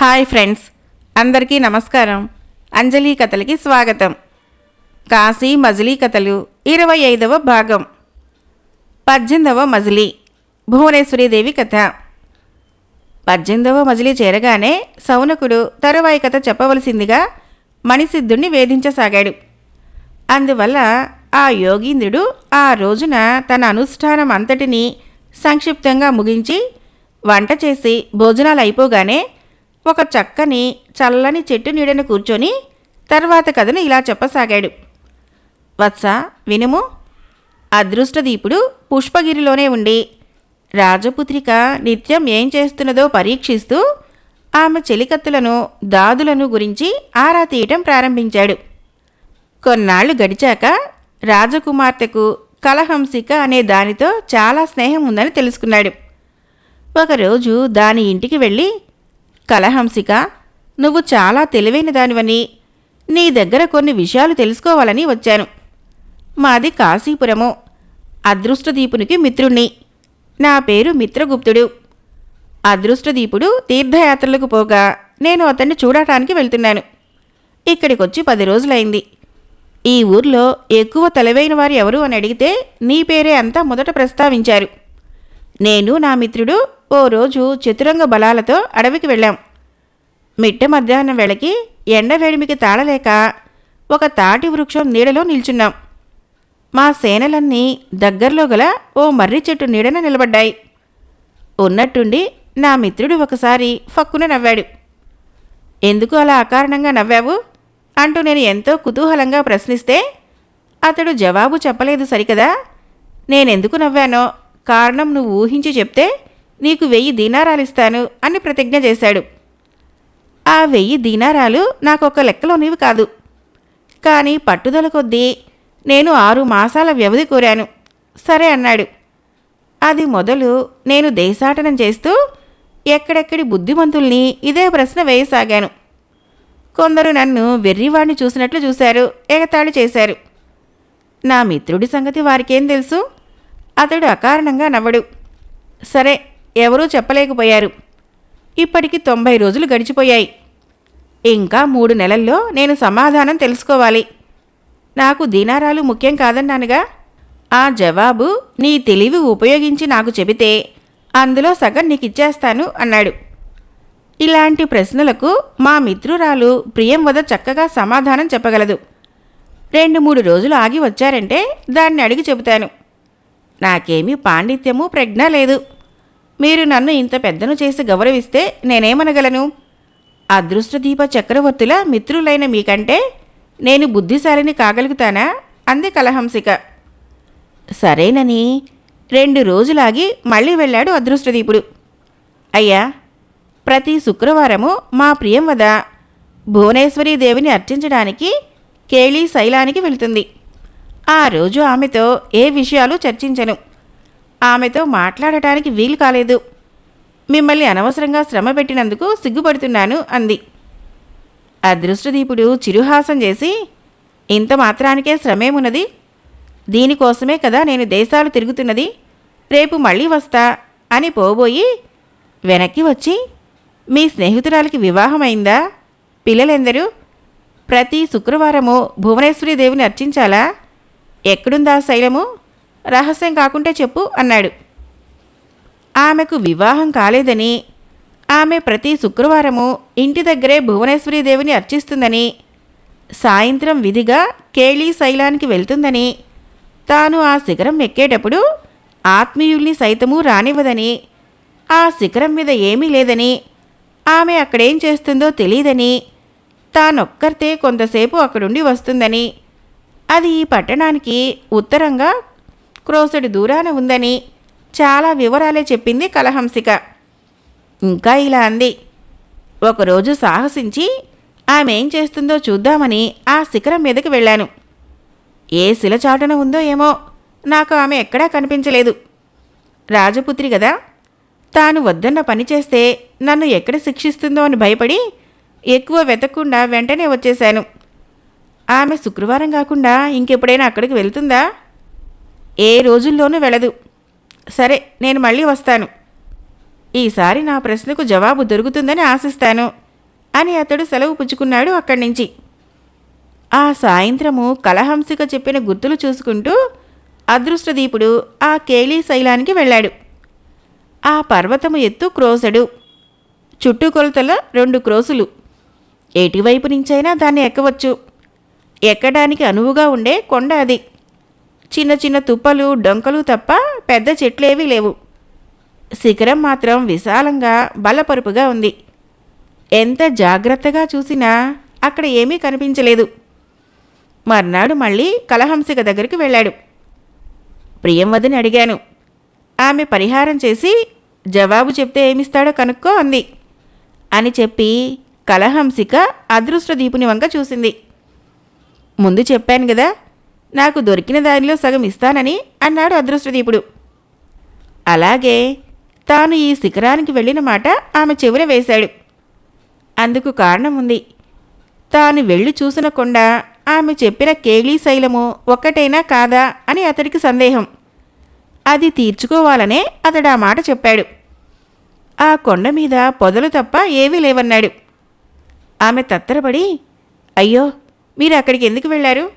Hi friends అందరికీ నమస్కారం. అంజలి కథలకి స్వాగతం. కాశీ మజిలీ కథలు ఇరవై ఐదవ భాగం. పద్దెనిమిదవ మజిలీ భువనేశ్వరీదేవి కథ. పద్దెనిమిదవ మజిలీ చేరగానే సౌనకుడు తరువాయి కథ చెప్పవలసిందిగా మణిసిద్ధుణ్ణి వేధించసాగాడు. అందువల్ల ఆ యోగీంద్రుడు ఆ రోజున తన అనుష్ఠానం అంతటినీ సంక్షిప్తంగా ముగించి వంట చేసి భోజనాలు అయిపోగానే ఒక చక్కని చల్లని చెట్టు నీడను కూర్చొని తర్వాత కథను ఇలా చెప్పసాగాడు. వత్స వినుము. అదృష్టదీపుడు పుష్పగిరిలోనే ఉండి రాజపుత్రిక నిత్యం ఏం చేస్తున్నదో పరీక్షిస్తూ ఆమె చెలికత్తులను దాదులను గురించి ఆరా తీయటం ప్రారంభించాడు. కొన్నాళ్ళు గడిచాక రాజకుమార్తెకు కలహంసిక అనే దానితో చాలా స్నేహం ఉందని తెలుసుకున్నాడు. ఒకరోజు దాని ఇంటికి వెళ్ళి కలహంసిక నువ్వు చాలా తెలివైన దానివని నీ దగ్గర కొన్ని విషయాలు తెలుసుకోవాలని వచ్చాను. మాది కాశీపురము అదృష్టదీపునికి మిత్రుణ్ణి. నా పేరు మిత్రగుప్తుడు. అదృష్టదీపుడు తీర్థయాత్రలకు పోగా నేను అతన్ని చూడటానికి వెళ్తున్నాను. ఇక్కడికొచ్చి పది రోజులైంది. ఈ ఊర్లో ఎక్కువ తెలివైన వారు ఎవరు అని అడిగితే నీ పేరే అంతా మొదట ప్రస్తావించారు. నేను నా మిత్రుడు ఓ రోజు చతురంగ బలాలతో అడవికి వెళ్ళాం. మిట్ట మధ్యాహ్నం వేళకి ఎండ వేడిమికి తాళలేక ఒక తాటి వృక్షం నీడలో నిల్చున్నాం. మా సేనలన్నీ దగ్గరలో గల ఓ మర్రి చెట్టు నీడన నిలబడ్డాయి. ఉన్నట్టుండి నా మిత్రుడు ఒకసారి ఫక్కున నవ్వాడు. ఎందుకు అలా అకారణంగా నవ్వావు అంటూ నేను ఎంతో కుతూహలంగా ప్రశ్నిస్తే అతడు జవాబు చెప్పలేదు సరికదా? నేనెందుకు నవ్వానో? కారణం నువ్వు ఊహించి చెప్తే నీకు వెయ్యి దీనారాలు ఇస్తాను అని ప్రతిజ్ఞ చేశాడు. ఆ వెయ్యి దీనారాలు నాకొక లెక్కలోనివి కాదు. కానీ పట్టుదల కొద్దీ నేను ఆరు మాసాల వ్యవధి కోరాను. సరే అన్నాడు. అది మొదలు నేను దేశాటనం చేస్తూ ఎక్కడెక్కడి బుద్ధిమంతుల్ని ఇదే ప్రశ్న వేయసాగాను. కొందరు నన్ను వెర్రివాణ్ణి చూసినట్లు చూశారు ఎగతాళి చేశారు. నా మిత్రుడి సంగతి వారికేం తెలుసు? అతడు అకారణంగా నవ్వడు. సరే ఎవరూ చెప్పలేకపోయారు. ఇప్పటికి తొంభై రోజులు గడిచిపోయాయి. ఇంకా మూడు నెలల్లో నేను సమాధానం తెలుసుకోవాలి. నాకు దీనారాలు ముఖ్యం కాదన్నానుగా. ఆ జవాబు నీ తెలివి ఉపయోగించి నాకు చెబితే అందులో సగం నీకు ఇచ్చేస్తాను అన్నాడు. ఇలాంటి ప్రశ్నలకు మా మిత్రురాలు ప్రియం వద చక్కగా సమాధానం చెప్పగలదు. రెండు మూడు రోజులు ఆగి వచ్చారంటే దాన్ని అడిగి చెబుతాను. నాకేమీ పాండిత్యము ప్రజ్ఞ లేదు. మీరు నన్ను ఇంత పెద్దను చేసి గౌరవిస్తే నేనేమనగలను? అదృష్టదీప చక్రవర్తుల మిత్రులైన మీకంటే నేను బుద్ధిశాలిని కాగలుగుతానా? అంది కలహంసిక. సరేనని. రెండు రోజులాగి మళ్ళీ వెళ్ళాడు అదృష్టదీపుడు. అయ్యా ప్రతి శుక్రవారము మా ప్రియం వద భువనేశ్వరీ దేవిని అర్చించడానికి కేళీ శైలానికి వెళ్తుంది. ఆ రోజు ఆమెతో ఏ విషయాలు చర్చించను. ఆమెతో మాట్లాడటానికి వీలు కాలేదు. మిమ్మల్ని అనవసరంగా శ్రమ పెట్టినందుకు సిగ్గుపడుతున్నాను అంది. అదృష్టదీపుడు చిరుహాసం చేసి ఇంత మాత్రానికే శ్రమేమున్నది? దీనికోసమే కదా నేను దేశాలు తిరుగుతున్నది? రేపు మళ్ళీ వస్తా అని పోబోయి వెనక్కి వచ్చి మీ స్నేహితురాలికి వివాహమైందా? పిల్లలెందరూ? ప్రతి శుక్రవారము భువనేశ్వరి దేవిని అర్చించాలా? ఎక్కడుందా శైలము? రహస్యం కాకుంటే చెప్పు అన్నాడు. ఆమెకు వివాహం కాలేదని ఆమె ప్రతి శుక్రవారము ఇంటి దగ్గరే భువనేశ్వరీదేవిని అర్చిస్తుందని సాయంత్రం విధిగా కేళీ శైలానికి వెళ్తుందని తాను ఆ శిఖరం ఎక్కేటప్పుడు ఆత్మీయుల్ని సైతము రానివ్వదని ఆ శిఖరం మీద ఏమీ లేదని ఆమె అక్కడేం చేస్తుందో తెలియదని తానొక్కరితే కొంతసేపు అక్కడుండి వస్తుందని అది ఈ పట్టణానికి ఉత్తరంగా క్రోసెడు దూరాన ఉందని చాలా వివరాలే చెప్పింది కలహంసిక. ఇంకా ఇలా అంది. ఒకరోజు సాహసించి ఆమె ఏం చేస్తుందో చూద్దామని ఆ శిఖరం మీదకి వెళ్ళాను. ఏ శిల చాటున ఉందో ఏమో నాకు ఆమె ఎక్కడా కనిపించలేదు. రాజపుత్రి కదా తాను వద్దన్న పని చేస్తే నన్ను ఎక్కడ శిక్షిస్తుందో అని భయపడి ఎక్కువ వెతకకుండా వెంటనే వచ్చేశాను. ఆమె శుక్రవారం కాకుండా ఇంకెప్పుడైనా అక్కడికి వెళ్తుందా? ఏ రోజుల్లోనూ వెళ్ళదు. సరే నేను మళ్ళీ వస్తాను. ఈసారి నా ప్రశ్నకు జవాబు దొరుకుతుందని ఆశిస్తాను అని అతడు సెలవు పుచ్చుకున్నాడు అక్కడి నుంచి ఆ సాయంత్రము కలహంసిక చెప్పిన గుర్తులు చూసుకుంటూ అదృష్టదీపుడు ఆ కేళీ శైలానికి వెళ్ళాడు. ఆ పర్వతము ఎత్తు క్రోసడు. చుట్టుకొలతల రెండు క్రోసులు. ఎటువైపు నుంచైనా దాన్ని ఎక్కవచ్చు. ఎక్కడానికి అనువుగా ఉండే కొండ అది. చిన్న చిన్న తుప్పలు డొంకలు తప్ప పెద్ద చెట్లేవీ లేవు. శిఖరం మాత్రం విశాలంగా బలపరుపుగా ఉంది. ఎంత జాగ్రత్తగా చూసినా అక్కడ ఏమీ కనిపించలేదు. మర్నాడు మళ్ళీ కలహంసిక దగ్గరికి వెళ్ళాడు. ప్రియంవదని అడిగాను. ఆమె పరిహారం చేసి జవాబు చెప్తే ఏమిస్తాడో కనుక్కో అంది. అని చెప్పి కలహంసిక అదృష్టదీపుని వంక చూసింది. ముందు చెప్పాను కదా నాకు దొరికిన దానిలో సగం ఇస్తానని అన్నాడు అదృష్టదీపుడు. అలాగే తాను ఈ శిఖరానికి వెళ్ళిన మాట ఆమె చెవిన వేశాడు. అందుకు కారణం ఉంది తాను వెళ్ళి చూసిన కొండ ఆమె చెప్పిన కేళీ శైలము ఒక్కటైనా కాదా అని అతడికి సందేహం. అది తీర్చుకోవాలనే అతడు ఆ మాట చెప్పాడు. ఆ కొండ మీద పొదలు తప్ప ఏవీ లేవన్నాడు. ఆమె తత్తరపడి అయ్యో మీరు అక్కడికి ఎందుకు వెళ్ళారు?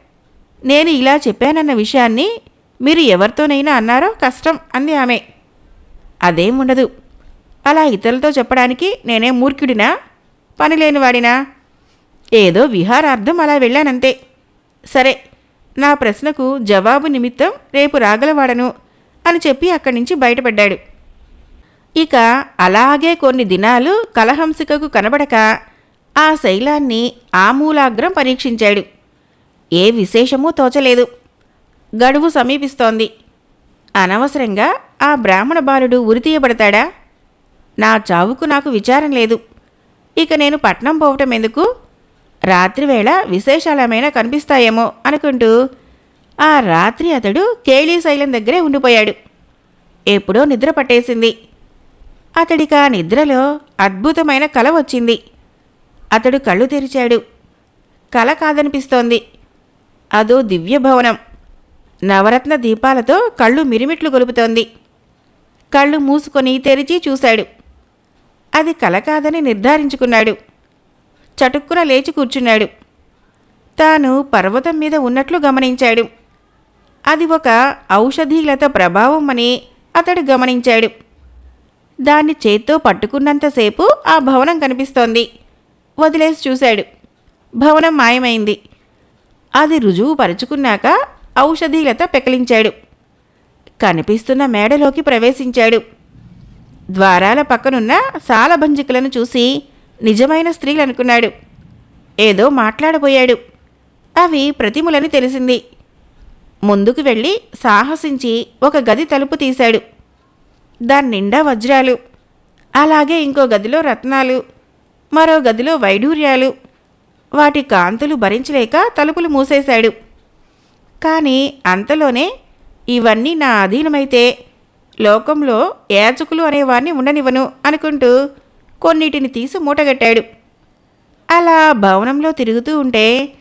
నేను ఇలా చెప్పానన్న విషయాన్ని మీరు ఎవరితోనైనా అన్నారో కష్టం అంది ఆమె. అదేం ఉండదు అలా ఇతరులతో చెప్పడానికి నేనే మూర్ఖుడినా? పనిలేనివాడినా ఏదో విహారార్థం అలా వెళ్ళానంతే. సరే నా ప్రశ్నకు జవాబు నిమిత్తం రేపు రాగలవాడను అని చెప్పి అక్కడి నుంచి బయటపడ్డాడు. ఇక అలాగే కొన్ని దినాలు కలహంసికకు కనబడక ఆ శైలాన్ని ఆమూలాగ్రం పరీక్షించాడు. ఏ విశేషమూ తోచలేదు. గడువు సమీపిస్తోంది. అనవసరంగా ఆ బ్రాహ్మణ బాలుడు ఉరితీయబడతాడా నా చావుకు నాకు విచారం లేదు. ఇక నేను పట్నం పోవటం ఎందుకు? రాత్రివేళ విశేషాలమైనా కనిపిస్తాయేమో అనుకుంటూ ఆ రాత్రి అతడు కేళీశైలం దగ్గరే ఉండిపోయాడు. ఎప్పుడో నిద్ర పట్టేసింది. అతడికి ఆ నిద్రలో అద్భుతమైన కల వచ్చింది. అతడు కళ్ళు తెరిచాడు. కల కాదనిపిస్తోంది. అదో దివ్య భవనం నవరత్న దీపాలతో కళ్ళు మిరిమిట్లు గొలుపుతోంది. కళ్ళు మూసుకొని తెరిచి చూశాడు. అది కల కాదని నిర్ధారించుకున్నాడు. చటుక్కున లేచి కూర్చున్నాడు. తాను పర్వతం మీద ఉన్నట్లు గమనించాడు. అది ఒక ఔషధీలత ప్రభావం అని అతడు గమనించాడు. దాన్ని చేత్తో పట్టుకున్నంతసేపు ఆ భవనం కనిపిస్తోంది. వదిలేసి చూశాడు. భవనం మాయమైంది. అది రుజువు పరుచుకున్నాక ఔషధీలత పెకలించాడు. కనిపిస్తున్న మేడలోకి ప్రవేశించాడు. ద్వారాల పక్కనున్న సాలభంజికలను చూసి నిజమైన స్త్రీలు అనుకున్నాడు ఏదో మాట్లాడబోయాడు. అవి ప్రతిములని తెలిసింది. ముందుకు వెళ్ళి సాహసించి ఒక గది తలుపు తీశాడు. దాని నిండా వజ్రాలు. అలాగే ఇంకో గదిలో రత్నాలు. మరో గదిలో వైడూర్యాలు. వాటి కాంతులు భరించలేక తలుపులు మూసేశాడు. కానీ అంతలోనే ఇవన్నీ నా అధీనమైతే లోకంలో యాచకులు అనేవారిని ఉండనివ్వను అనుకుంటూ కొన్నిటిని తీసి మూటగట్టాడు. అలా భవనంలో తిరుగుతూ ఉంటే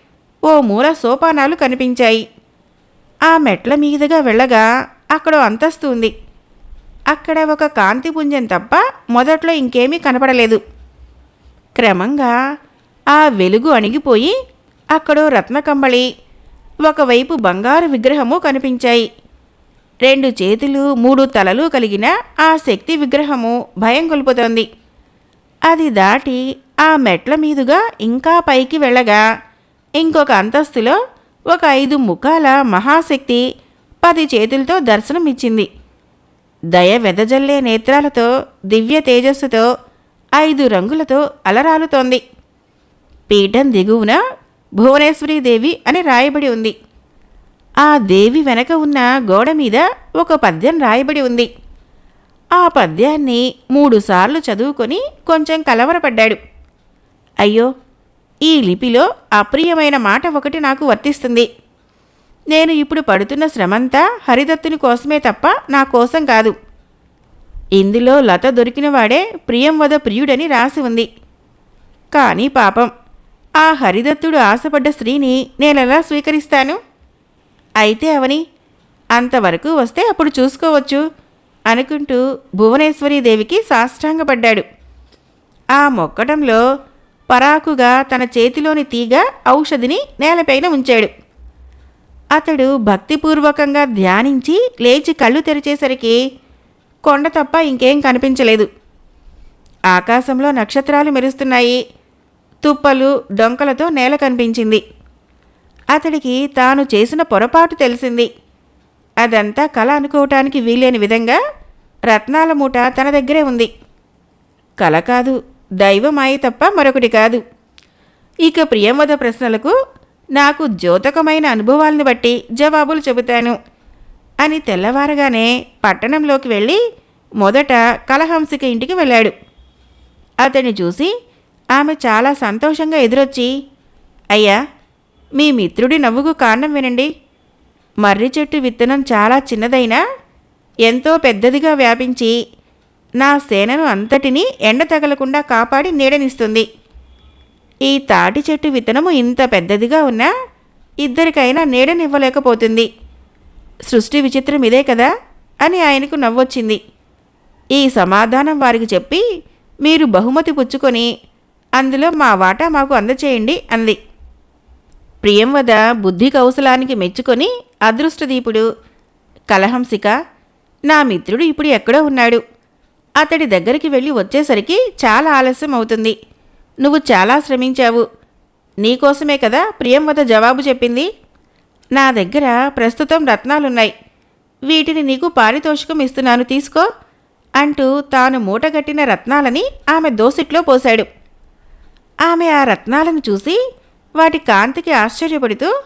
ఓ మూల సోపానాలు కనిపించాయి. ఆ మెట్ల మీదుగా వెళ్ళగా అక్కడ అంతస్తు ఉంది. అక్కడ ఒక కాంతిపుంజం తప్ప మొదట్లో ఇంకేమీ కనపడలేదు. క్రమంగా ఆ వెలుగు అణిగిపోయి అక్కడో రత్నకంబళి ఒకవైపు బంగారు విగ్రహము కనిపించాయి. రెండు చేతులు మూడు తలలు కలిగిన ఆ శక్తి విగ్రహము భయం కొలుపుతోంది. అది దాటి ఆ మెట్ల మీదుగా ఇంకా పైకి వెళ్ళగా ఇంకొక అంతస్తులో ఒక ఐదు ముఖాల మహాశక్తి పది చేతులతో దర్శనమిచ్చింది. దయ వెదజల్లే నేత్రాలతో దివ్య తేజస్సుతో ఐదు రంగులతో అలరాలుతోంది పీఠం దిగువన భువనేశ్వరీదేవి అని రాయబడి ఉంది. ఆ దేవి వెనక ఉన్న గోడ మీద ఒక పద్యం రాయబడి ఉంది. ఆ పద్యాన్ని మూడుసార్లు చదువుకొని కొంచెం కలవరపడ్డాడు. అయ్యో ఈ లిపిలో అప్రియమైన మాట ఒకటి నాకు వర్తిస్తుంది. నేను ఇప్పుడు పడుతున్న శ్రమంతా హరిదత్తుని కోసమే తప్ప నా కోసం కాదు. ఇందులో లత దొరికినవాడే ప్రియం వద ప్రియుడని రాసి ఉంది. కానీ పాపం ఆ హరిదత్తుడు ఆశపడ్డ స్త్రీని నేనెలా స్వీకరిస్తాను? అయితే అవని అంతవరకు వస్తే అప్పుడు చూసుకోవచ్చు అనుకుంటూ భువనేశ్వరీదేవికి సాష్టాంగపడ్డాడు. ఆ మొక్కటంలో పరాకుగా తన చేతిలోని తీగ ఔషధిని నేలపైన ఉంచాడు. అతడు భక్తిపూర్వకంగా ధ్యానించి లేచి కళ్ళు తెరిచేసరికి కొండ తప్ప ఇంకేం కనిపించలేదు. ఆకాశంలో నక్షత్రాలు మెరుస్తున్నాయి. తుప్పలు డొంకలతో నేల కనిపించింది. అతడికి తాను చేసిన పొరపాటు తెలిసింది. అదంతా కళ అనుకోవటానికి వీలేని విధంగా రత్నాల మూట తన దగ్గరే ఉంది. కళ కాదు దైవమాయి తప్ప మరొకటి కాదు. ఇక ప్రియంవద ప్రశ్నలకు నాకు ద్యోతకమైన అనుభవాలను బట్టి జవాబులు చెబుతాను. అని తెల్లవారగానే పట్టణంలోకి వెళ్ళి మొదట కలహంసిక ఇంటికి వెళ్ళాడు. అతన్ని చూసి ఆమె చాలా సంతోషంగా ఎదురొచ్చి అయ్యా మీ మిత్రుడి నవ్వుకు కారణం వినండి. మర్రి చెట్టు విత్తనం చాలా చిన్నదైనా ఎంతో పెద్దదిగా వ్యాపించి నా సేనను అంతటినీ ఎండ తగలకుండా కాపాడి నీడనిస్తుంది. ఈ తాటి చెట్టు విత్తనము ఇంత పెద్దదిగా ఉన్నా ఇద్దరికైనా నీడనివ్వలేకపోతుంది. సృష్టి విచిత్రం ఇదే కదా అని ఆయనకు నవ్వొచ్చింది. ఈ సమాధానం వారికి చెప్పి మీరు బహుమతి పుచ్చుకొని అందులో మా వాటా మాకు అందచేయండి అంది. ప్రియంవద బుద్ధి కౌశలానికి మెచ్చుకొని అదృష్టదీపుడు కలహంసిక నా మిత్రుడు ఇప్పుడు ఎక్కడో ఉన్నాడు. అతడి దగ్గరికి వెళ్ళి వచ్చేసరికి చాలా ఆలస్యం అవుతుంది. నువ్వు చాలా శ్రమించావు. నీకోసమే కదా ప్రియంవద జవాబు చెప్పింది? నా దగ్గర ప్రస్తుతం రత్నాలున్నాయి. వీటిని నీకు పారితోషికం ఇస్తున్నాను తీసుకో అంటూ తాను మూటగట్టిన రత్నాలని ఆమె దోసిట్లో పోశాడు. ఆమె ఆ రత్నాలను చూసి వాటి కాంతికి ఆశ్చర్యపడుతూ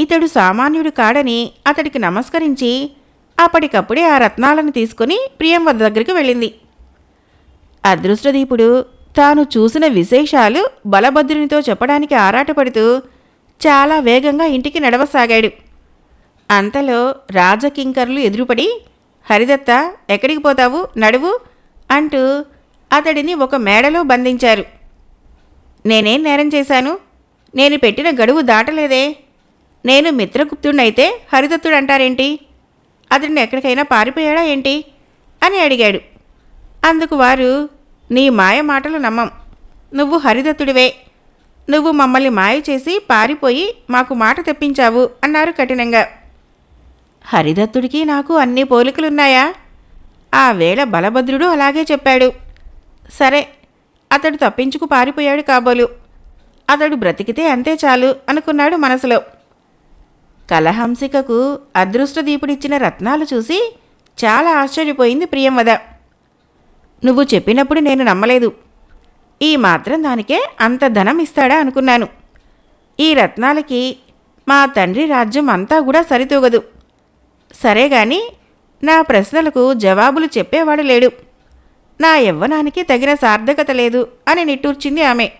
ఇతడు సామాన్యుడు కాడని అతడికి నమస్కరించి అప్పటికప్పుడే ఆ రత్నాలను తీసుకుని ప్రియం వద్ద దగ్గరికి వెళ్ళింది. అదృష్టదీపుడు తాను చూసిన విశేషాలు బలభద్రునితో చెప్పడానికి ఆరాటపడుతూ చాలా వేగంగా ఇంటికి నడవసాగాడు. అంతలో రాజకింకర్లు ఎదురుపడి హరిదత్త ఎక్కడికి పోతావు? నడువు అంటూ అతడిని ఒక మేడలో బంధించారు. నేనేం నేరం చేశాను? నేను పెట్టిన గడువు దాటలేదే. నేను మిత్రగుప్తుడైతే హరిదత్తుడు అంటారేంటి అతడిని ఎక్కడికైనా పారిపోయాడా ఏంటి? అని అడిగాడు. అందుకు వారు నీ మాయ మాటలు నమ్మం. నువ్వు హరిదత్తుడివే. నువ్వు మమ్మల్ని మాయ చేసి పారిపోయి మాకు మాట తెప్పించావు అన్నారు కఠినంగా. హరిదత్తుడికి నాకు అన్ని పోలికలున్నాయా? ఆ వేళ బలభద్రుడు అలాగే చెప్పాడు. సరే అతడు తప్పించుకు పారిపోయాడు కాబోలు. అతడు బ్రతికితే అంతే చాలు అనుకున్నాడు మనసులో. కలహంసికకు అదృష్టదీపుడిచ్చిన రత్నాలు చూసి చాలా ఆశ్చర్యపోయింది ప్రియంవద. నువ్వు చెప్పినప్పుడు నేను నమ్మలేదు. ఈ మాత్రం దానికే అంత ధనం ఇస్తాడా అనుకున్నాను. ఈ రత్నాలకి మా తండ్రి రాజ్యం అంతా కూడా సరితూగదు. సరే గాని నా ప్రశ్నలకు జవాబులు చెప్పేవాడు లేడు. నా యవ్వనానికి తగిన సార్థకత లేదు అని నిట్టూర్చింది ఆమె.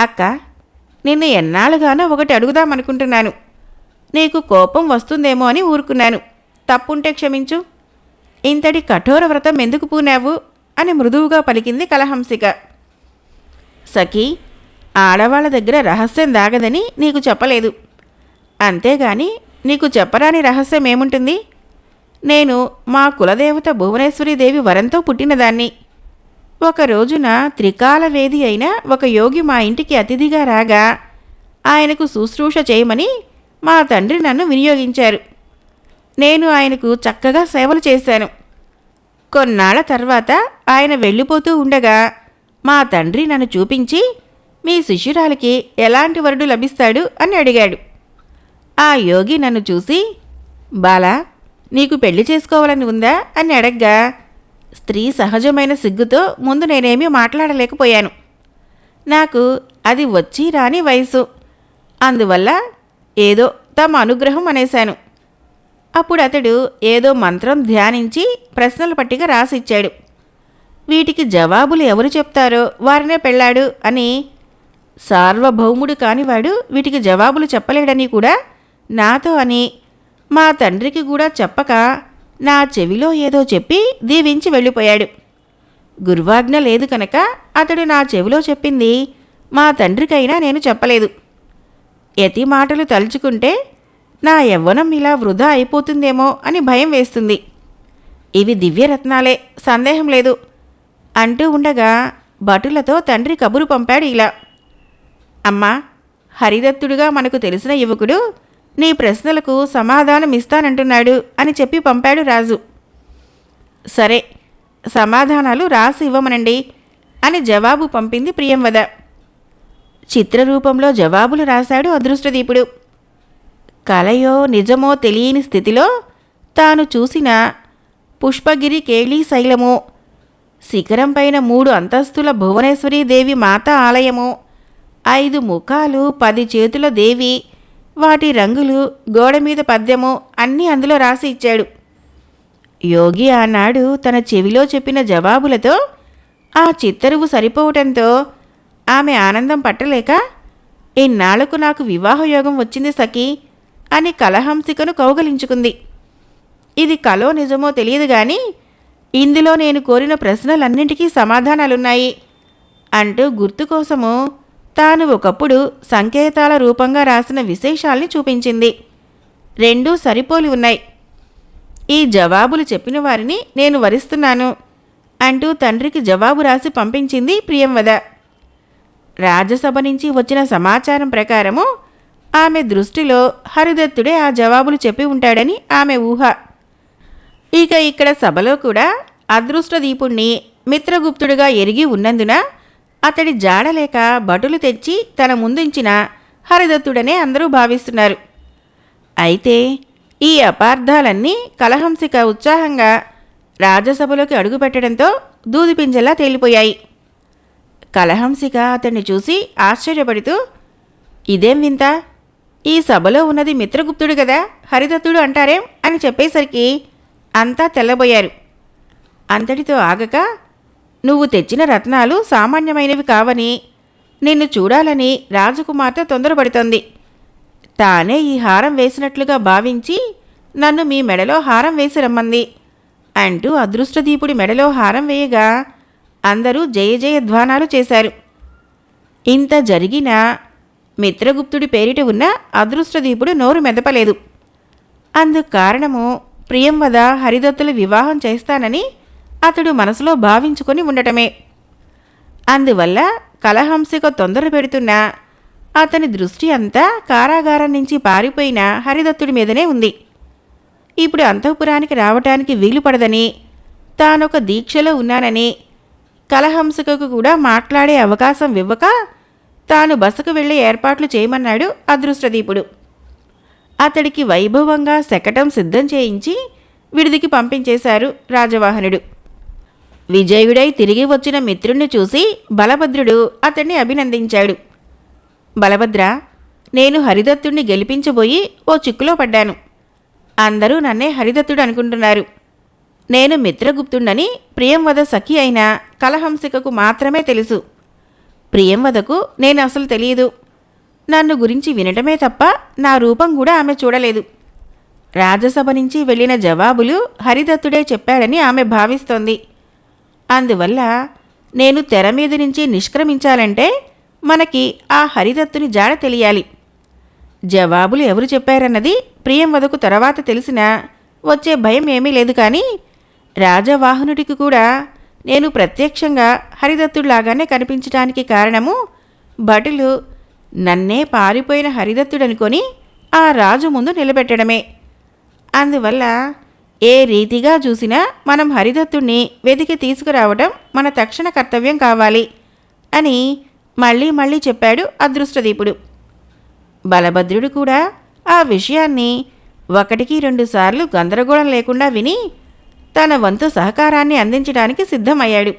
అక్క నిన్ను ఎన్నాళ్ళుగానో ఒకటి అడుగుదామనుకుంటున్నాను. నీకు కోపం వస్తుందేమో అని ఊరుకున్నాను. తప్పుంటే క్షమించు. ఇంతటి కఠోర వ్రతం ఎందుకు పూనావు? అని మృదువుగా పలికింది కలహంసిక. సఖీ ఆడవాళ్ళ దగ్గర రహస్యం దాగదని నీకు చెప్పలేదు. అంతేగాని నీకు చెప్పరాని రహస్యం ఏముంటుంది? నేను మా కులదేవత భువనేశ్వరీదేవి వరంతో పుట్టినదాన్ని. ఒక రోజున త్రికాల వేది అయిన ఒక యోగి మా ఇంటికి అతిథిగా రాగా ఆయనకు శుశ్రూష చేయమని మా తండ్రి నన్ను వినియోగించారు. నేను ఆయనకు చక్కగా సేవలు చేశాను. కొన్నాళ్ళ తర్వాత ఆయన వెళ్ళిపోతూ ఉండగా మా తండ్రి నన్ను చూపించి మీ శిష్యురాలికి ఎలాంటి వరుడు లభిస్తాడు అని అడిగాడు. ఆ యోగి నన్ను చూసి బాలా నీకు పెళ్ళి చేసుకోవాలని ఉందా? అని అడగ్గా స్త్రీ సహజమైన సిగ్గుతో ముందు నేనేమీ మాట్లాడలేకపోయాను. నాకు అది వచ్చి రాని వయసు. అందువల్ల ఏదో తమ అనుగ్రహం అనేశాను. అప్పుడు అతడు ఏదో మంత్రం ధ్యానించి ప్రశ్నల పట్టిక రాసిచ్చాడు వీటికి జవాబులు ఎవరు చెప్తారో వారినే పెళ్ళాడు అని సార్వభౌముడు కానివాడు వీటికి జవాబులు చెప్పలేడని కూడా నాతో అని మా తండ్రికి కూడా చెప్పక నా చెవిలో ఏదో చెప్పి దీవించి వెళ్ళిపోయాడు. గురువాజ్ఞ లేదు కనుక అతడు నా చెవిలో చెప్పింది మా తండ్రికైనా నేను చెప్పలేదు. యతి మాటలు తలుచుకుంటే నా యవ్వనం ఇలా వృధా అయిపోతుందేమో అని భయం వేస్తుంది. ఇవి దివ్యరత్నాలే సందేహం లేదు. అంటూ ఉండగా భటులతో తండ్రి కబురు పంపాడు ఇలా. అమ్మా హరిదత్తుడుగా మనకు తెలిసిన యువకుడు నీ ప్రశ్నలకు సమాధానం ఇస్తానంటున్నాడు అని చెప్పి పంపాడు రాజు. సరే సమాధానాలు రాసి ఇవ్వమనండి అని జవాబు పంపింది ప్రియంవద. చిత్రరూపంలో జవాబులు రాశాడు అదృష్టదీపుడు. కలయో నిజమో తెలియని స్థితిలో తాను చూసిన పుష్పగిరి కేళీ శైలము శిఖరం పైన మూడు అంతస్తుల భువనేశ్వరీదేవి మాత ఆలయము. ఐదు ముఖాలు పది చేతుల దేవి వాటి రంగులు గోడ మీద పద్యము అన్నీ అందులో రాసి ఇచ్చాడు. యోగి ఆనాడు తన చెవిలో చెప్పిన జవాబులతో ఆ చిత్తరువు సరిపోవటంతో ఆమె ఆనందం పట్టలేక ఇన్నాళ్ళకు నాకు వివాహయోగం వచ్చింది సఖి అని కలహంసికను కౌగలించుకుంది. ఇది కలో నిజమో తెలియదు కానీ ఇందులో నేను కోరిన ప్రశ్నలన్నింటికీ సమాధానాలున్నాయి. అంటూ గుర్తు కోసము తాను ఒకప్పుడు సంకేతాల రూపంగా రాసిన విశేషాల్ని చూపించింది. రెండూ సరిపోలి ఉన్నాయి. ఈ జవాబులు చెప్పిన వారిని నేను వరిస్తున్నాను అంటూ తండ్రికి జవాబు రాసి పంపించింది ప్రియంవద. రాజ్యసభ నుంచి వచ్చిన సమాచారం ప్రకారము ఆమె దృష్టిలో హరిదత్తుడే ఆ జవాబులు చెప్పి ఉంటాడని ఆమె ఊహ. ఇక ఇక్కడ సభలో కూడా అదృష్టదీపుణ్ణి మిత్రగుప్తుడిగా ఎరిగి ఉన్నందున అతడి జాడలేక భటులు తెచ్చి తన ముందుంచిన హరిదత్తుడనే అందరూ భావిస్తున్నారు. అయితే ఈ అపార్థాలన్నీ కలహంసిక ఉత్సాహంగా రాజసభలోకి అడుగుపెట్టడంతో దూదిపింజలా తేలిపోయాయి. కలహంసిక అతన్ని చూసి ఆశ్చర్యపడుతూ ఇదేం వింత? ఈ సభలో ఉన్నది మిత్రగుప్తుడు కదా హరిదత్తుడు అంటారేం? అని చెప్పేసరికి అంతా తెల్లబోయారు. అంతటితో ఆగక నువ్వు తెచ్చిన రత్నాలు సామాన్యమైనవి కావని నిన్ను చూడాలని రాజకుమార్తె తొందరపడుతోంది. తానే ఈ హారం వేసినట్లుగా భావించి నన్ను మీ మెడలో హారం వేసి రమ్మంది అంటూ అదృష్టదీపుడి మెడలో హారం వేయగా అందరూ జయ జయ ధ్వానాలు చేశారు. ఇంత జరిగినా మిత్రగుప్తుడి పేరిట ఉన్న అదృష్టదీపుడు నోరు మెదపలేదు. అందుకు కారణము ప్రియంవద హరిదత్తులు వివాహం చేస్తానని అతడు మనసులో భావించుకొని ఉండటమే. అందువల్ల కలహంసిక తొందర పెడుతున్న అతని దృష్టి అంతా కారాగారం నుంచి పారిపోయిన హరిదత్తుడి మీదనే ఉంది. ఇప్పుడు అంతఃపురానికి రావటానికి వీలు పడదని తానొక దీక్షలో ఉన్నానని కలహంసకకు కూడా మాట్లాడే అవకాశం ఇవ్వక తాను బసకు వెళ్ళే ఏర్పాట్లు చేయమన్నాడు అదృష్టదీపుడు. అతడికి వైభవంగా శకటం సిద్ధం చేయించి విడిదికి పంపించేశారు రాజవాహనుడు. విజయుడై తిరిగి వచ్చిన మిత్రుణ్ణి చూసి బలభద్రుడు అతన్ని అభినందించాడు. బలభద్ర నేను హరిదత్తుణ్ణి గెలిపించబోయి ఓ చిక్కులో పడ్డాను. అందరూ నన్నే హరిదత్తుడు అనుకుంటున్నారు. నేను మిత్రగుప్తుండని ప్రియంవద సఖి అయిన కలహంసికకు మాత్రమే తెలుసు. ప్రియంవదకు నేను అసలు తెలియదు. నన్ను గురించి వినటమే తప్ప నా రూపం కూడా ఆమె చూడలేదు. రాజసభ నుంచి వెళ్ళిన జవాబులు హరిదత్తుడే చెప్పాడని ఆమె భావిస్తోంది. అందువల్ల నేను తెర మీద నుంచి నిష్క్రమించాలంటే మనకి ఆ హరిదత్తుని జాడ తెలియాలి. జవాబులు ఎవరు చెప్పారన్నది ప్రియం వదకు తర్వాత తెలిసినా వచ్చే భయం ఏమీ లేదు కానీ రాజవాహనుడికి కూడా నేను ప్రత్యక్షంగా హరిదత్తుడిలాగానే కనిపించడానికి కారణము భటులు నన్నే పారిపోయిన హరిదత్తుడనుకొని ఆ రాజు ముందు నిలబెట్టడమే. అందువల్ల ఏ రీతిగా చూసినా మనం హరిదత్తుణ్ణి వెతికి తీసుకురావడం మన తక్షణ కర్తవ్యం కావాలి అని మళ్ళీ మళ్ళీ చెప్పాడు అదృష్టదీపుడు. బలభద్రుడు కూడా ఆ విషయాన్ని ఒకటికి రెండుసార్లు గందరగోళం లేకుండా విని తన వంతు సహకారాన్ని అందించడానికి సిద్ధమయ్యాడు.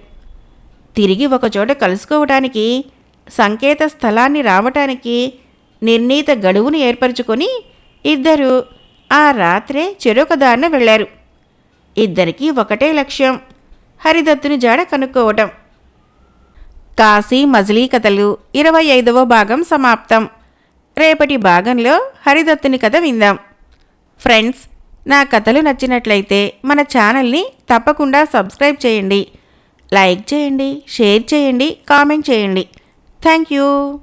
తిరిగి ఒకచోట కలుసుకోవటానికి సంకేత స్థలాన్ని రావటానికి నిర్ణీత గడువును ఏర్పరచుకొని ఇద్దరు ఆ రాత్రే చెరొక దారిన వెళ్ళారు. ఇద్దరికీ ఒకటే లక్ష్యం హరిదత్తుని జాడ కనుక్కోవటం. కాశీ మజిలీ కథలు ఇరవై ఐదవ భాగం సమాప్తం. రేపటి భాగంలో హరిదత్తుని కథ విందాం. ఫ్రెండ్స్ నా కథలు నచ్చినట్లయితే మన ఛానల్ని తప్పకుండా సబ్స్క్రైబ్ చేయండి. లైక్ చేయండి షేర్ చేయండి కామెంట్ చేయండి. Thank you.